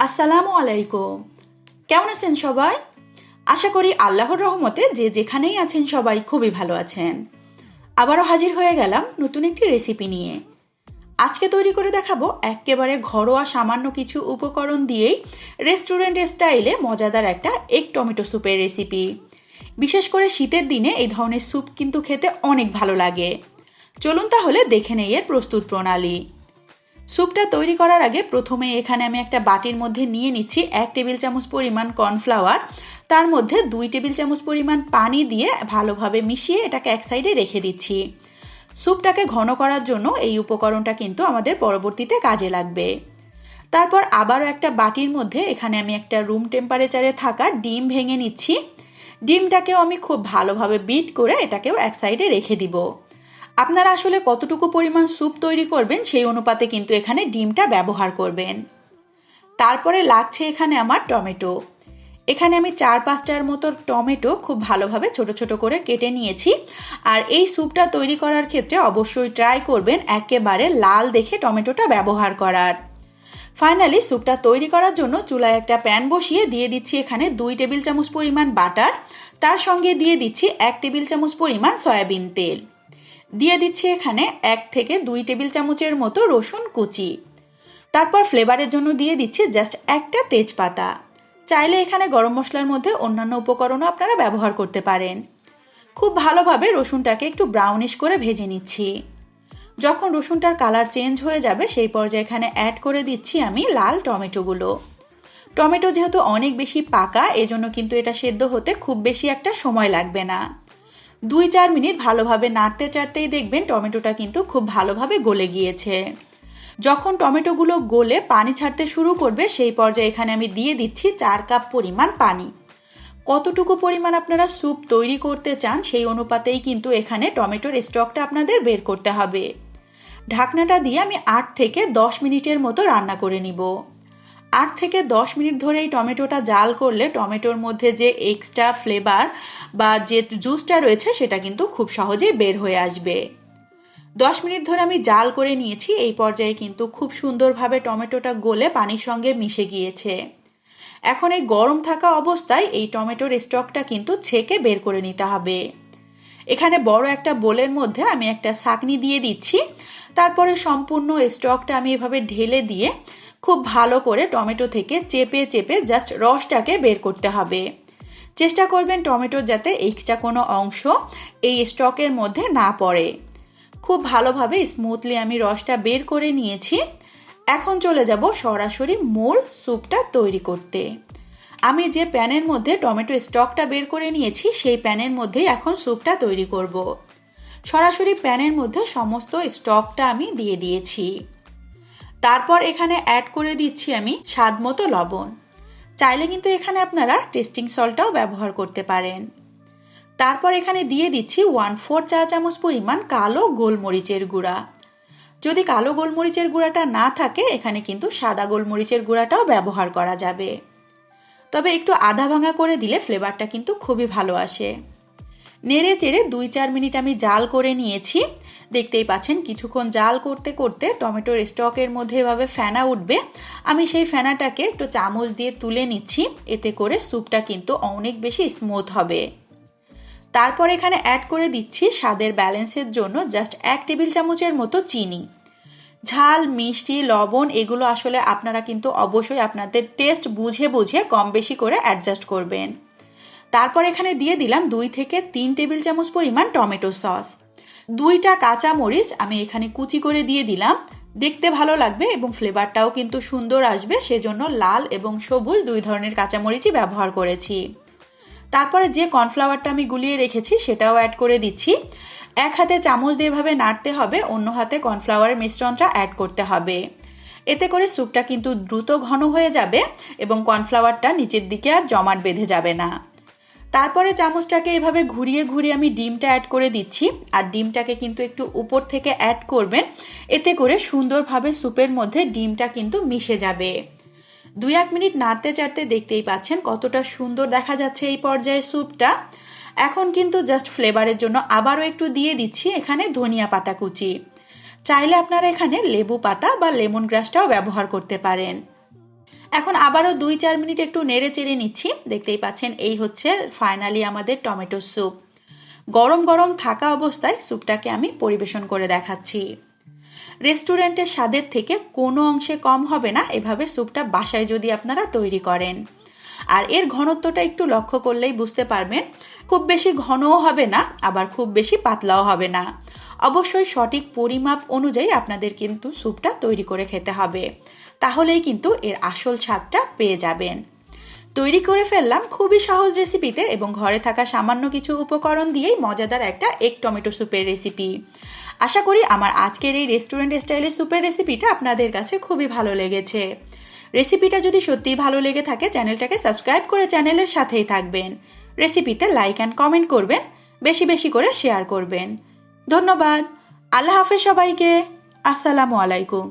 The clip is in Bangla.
আসসালামু আলাইকুম। কেমন আছেন সবাই? আশা করি আল্লাহর রহমতে যে যেখানেই আছেন সবাই খুবই ভালো আছেন। আবারও হাজির হয়ে গেলাম নতুন একটি রেসিপি নিয়ে। আজকে তৈরি করে দেখাবো একেবারে ঘরোয়া সামান্য কিছু উপকরণ দিয়েই রেস্টুরেন্ট স্টাইলে মজাদার একটা এক টমেটো স্যুপের রেসিপি বিশেষ করে শীতের দিনে এই ধরনের স্যুপ কিন্তু খেতে অনেক ভালো লাগে। চলুন তাহলে দেখে নেই এর প্রস্তুত প্রণালী। স্যুপটা তৈরি করার আগে প্রথমে এখানে আমি একটা বাটির মধ্যে নিয়ে নিচ্ছি এক টেবিল চামচ পরিমাণ কর্নফ্লাওয়ার। তার মধ্যে দুই টেবিল চামচ পরিমাণ পানি দিয়ে ভালোভাবে মিশিয়ে এটাকে এক সাইডে রেখে দিচ্ছি। স্যুপটাকে ঘন করার জন্য এই উপকরণটা কিন্তু আমাদের পরবর্তীতে কাজে লাগবে। তারপর আবারও একটা বাটির মধ্যে এখানে আমি একটা রুম টেম্পারেচারে থাকা ডিম ভেঙে নিচ্ছি। ডিমটাকেও আমি খুব ভালোভাবে বিট করে এটাকেও এক সাইডে রেখে দিব। আপনারা আসলে কতটুকু পরিমাণ স্যুপ তৈরি করবেন সেই অনুপাতে কিন্তু এখানে ডিমটা ব্যবহার করবেন। তারপরে লাগছে এখানে আমার টমেটো। এখানে আমি চার পাঁচটার মতো টমেটো খুব ভালোভাবে ছোট ছোট করে কেটে নিয়েছি। আর এই স্যুপটা তৈরি করার ক্ষেত্রে অবশ্যই ট্রাই করবেন একেবারে লাল দেখে টমেটোটা ব্যবহার করার। ফাইনালি স্যুপটা তৈরি করার জন্য চুলায় একটা প্যান বসিয়ে দিয়ে দিচ্ছি এখানে দুই টেবিল চামচ পরিমাণ বাটার। তার সঙ্গে দিয়ে দিচ্ছি এক টেবিল চামচ পরিমাণ সয়াবিন তেল। দিয়ে দিচ্ছি এখানে এক থেকে দুই টেবিল চামচের মতো রসুন কুচি। তারপর ফ্লেভারের জন্য দিয়ে দিচ্ছি জাস্ট একটা তেজপাতা। চাইলে এখানে গরম মশলার মধ্যে অন্যান্য উপকরণও আপনারা ব্যবহার করতে পারেন। খুব ভালোভাবে রসুনটাকে একটু ব্রাউনিশ করে ভেজে নিচ্ছি। যখন রসুনটার কালার চেঞ্জ হয়ে যাবে, সেই পর্যায়ে এখানে অ্যাড করে দিচ্ছি আমি লাল টমেটোগুলো। টমেটো যেহেতু অনেক বেশি পাকা, এজন্য কিন্তু এটা সেদ্ধ হতে খুব বেশি একটা সময় লাগবে না। দুই চার মিনিট ভালোভাবে নাড়তে চাড়তেই দেখবেন টমেটোটা কিন্তু খুব ভালোভাবে গলে গিয়েছে। যখন টমেটোগুলো গলে পানি ছাড়তে শুরু করবে, সেই পর্যায়ে এখানে আমি দিয়ে দিচ্ছি চার কাপ পরিমাণ পানি। কতটুকু পরিমাণ আপনারা স্যুপ তৈরি করতে চান, সেই অনুপাতেই কিন্তু এখানে টমেটোর স্টকটা আপনাদের বের করতে হবে। ঢাকনাটা দিয়ে আমি আট থেকে দশ মিনিটের মতো রান্না করে নিব। আট থেকে দশ মিনিট ধরে এই টমেটোটা জাল করলে টমেটোর মধ্যে যে এক্সট্রা ফ্লেভার বা যে জুসটা রয়েছে সেটা কিন্তু খুব সহজেই বের হয়ে আসবে। দশ মিনিট ধরে আমি জাল করে নিয়েছি, এই পর্যায়ে কিন্তু খুব সুন্দরভাবে টমেটোটা গলে পানির সঙ্গে মিশে গিয়েছে। এখন এই গরম থাকা অবস্থায় এই টমেটোর স্টকটা কিন্তু ছেঁকে বের করে নিতে হবে। এখানে বড় একটা বোলের মধ্যে আমি একটা সাকনি দিয়ে দিচ্ছি। তারপরে সম্পূর্ণ স্টকটা আমি এভাবে ঢেলে দিয়ে খুব ভালো করে টমেটো থেকে চেপে চেপে জাস্ট রসটাকে বের করতে হবে। চেষ্টা করবেন টমেটোর যাতে এক্সট্রা কোনো অংশ এই স্টকের মধ্যে না পড়ে। খুব ভালোভাবে স্মুথলি আমি রসটা বের করে নিয়েছি। এখন চলে যাব সরাসরি মূল স্যুপটা তৈরি করতে। আমি যে প্যানের মধ্যে টমেটো স্টকটা বের করে নিয়েছি, সেই প্যানের মধ্যে এখন স্যুপটা তৈরি করব। সরাসরি প্যানের মধ্যে সমস্ত স্টকটা আমি দিয়ে দিয়েছি। তারপর এখানে অ্যাড করে দিচ্ছি আমি স্বাদ মতো লবণ। চাইলে কিন্তু এখানে আপনারা টেস্টিং সল্টটাও ব্যবহার করতে পারেন। তারপর এখানে দিয়ে দিচ্ছি ওয়ান ফোর চা চামচ পরিমাণ কালো গোলমরিচের গুঁড়া। যদি কালো গোলমরিচের গুঁড়াটা না থাকে, এখানে কিন্তু সাদা গোলমরিচের গুঁড়াটাও ব্যবহার করা যাবে। তবে একটু আধা ভাঙা করে দিলে ফ্লেভারটা কিন্তু খুবই ভালো আসে। নেড়ে চেড়ে দুই চার মিনিট আমি জাল করে নিয়েছি। দেখতেই পাচ্ছেন কিছুক্ষণ জাল করতে করতে টমেটোর স্টকের মধ্যে এভাবে ফেনা উঠবে। আমি সেই ফেনাটাকে একটু চামচ দিয়ে তুলে নিচ্ছি। এতে করে স্যুপটা কিন্তু অনেক বেশি স্মুথ হবে। তারপর এখানে অ্যাড করে দিচ্ছি স্বাদের ব্যালেন্সের জন্য জাস্ট এক টেবিল চামচের মতো চিনি। ঝাল, মিষ্টি, লবণ এগুলো আসলে আপনারা কিন্তু অবশ্যই আপনাদের টেস্ট বুঝে বুঝে কম বেশি করে অ্যাডজাস্ট করবেন। তারপর এখানে দিয়ে দিলাম দুই থেকে তিন টেবিল চামচ পরিমাণ টমেটো সস। দুইটা কাঁচা মরিচ আমি এখানে কুচি করে দিয়ে দিলাম। দেখতে ভালো লাগবে এবং ফ্লেভারটাও কিন্তু সুন্দর আসবে, সেজন্য লাল এবং সবুজ দুই ধরনের কাঁচামরিচই ব্যবহার করেছি। তারপরে যে কর্নফ্লাওয়ারটা আমি গুলিয়ে রেখেছি, সেটাও অ্যাড করে দিচ্ছি। এক হাতে চামচ দিয়ে নাড়তে হবে, অন্য হাতে কর্নফ্লাওয়ারের মিশ্রণটা অ্যাড করতে হবে। এতে করে স্যুপটা কিন্তু দ্রুত ঘন হয়ে যাবে এবং কর্নফ্লাওয়ারটা নিচের দিকে আর জমাট বেঁধে যাবে না। তারপরে চামচটাকে এভাবে ঘুরিয়ে ঘুরিয়ে আমি ডিমটা অ্যাড করে দিচ্ছি। আর ডিমটাকে কিন্তু একটু উপর থেকে অ্যাড করবেন, এতে করে সুন্দরভাবে স্যুপের মধ্যে ডিমটা কিন্তু মিশে যাবে। দুই এক মিনিট নাড়তে চাড়তে দেখতেই পাচ্ছেন কতটা সুন্দর দেখা যাচ্ছে এই পর্যায়ে স্যুপটা। এখন কিন্তু জাস্ট ফ্লেভারের জন্য আবারও একটু দিয়ে দিচ্ছি এখানে ধনিয়া পাতা কুচি। চাইলে আপনারা এখানে লেবু পাতা বা লেমন গ্রাসটাও ব্যবহার করতে পারেন। এখন আবারও দুই চার মিনিট একটু নেড়ে চেড়ে নিচ্ছি। দেখতেই পাচ্ছেন এই হচ্ছে ফাইনালি আমাদের টমেটো স্যুপ। গরম গরম থাকা অবস্থায় স্যুপটাকে আমি পরিবেশন করে দেখাচ্ছি। রেস্টুরেন্টের স্বাদের থেকে কোনো অংশে কম হবে না, এভাবে স্যুপটা বাসায় যদি আপনারা তৈরি করেন। আর এর ঘনত্বটা একটু লক্ষ্য করলেই বুঝতে পারবেন, খুব বেশি ঘনও হবে না, আবার খুব বেশি পাতলাও হবে না। অবশ্যই সঠিক পরিমাপ অনুযায়ী আপনাদের কিন্তু স্যুপটা তৈরি করে খেতে হবে। তাহলেই কিন্তু এর আসল স্বাদটা পেয়ে যাবেন। তৈরি করে ফেললাম খুবই সহজ রেসিপিতে এবং ঘরে থাকা সামান্য কিছু উপকরণ দিয়েই মজাদার একটা এক টমেটো স্যুপের রেসিপি আশা করি আমার আজকের এই রেস্টুরেন্ট স্টাইলের স্যুপের রেসিপিটা আপনাদের কাছে খুবই ভালো লেগেছে। রেসিপিটা যদি সত্যিই ভালো লেগে থাকে চ্যানেলটাকে সাবস্ক্রাইব করে চ্যানেলের সাথেই থাকবেন। রেসিপিতে লাইক অ্যান্ড কমেন্ট করবেন, বেশি বেশি করে শেয়ার করবেন। ধন্যবাদ। আল্লাহ হাফেজ সবাইকে। আসসালামু আলাইকুম।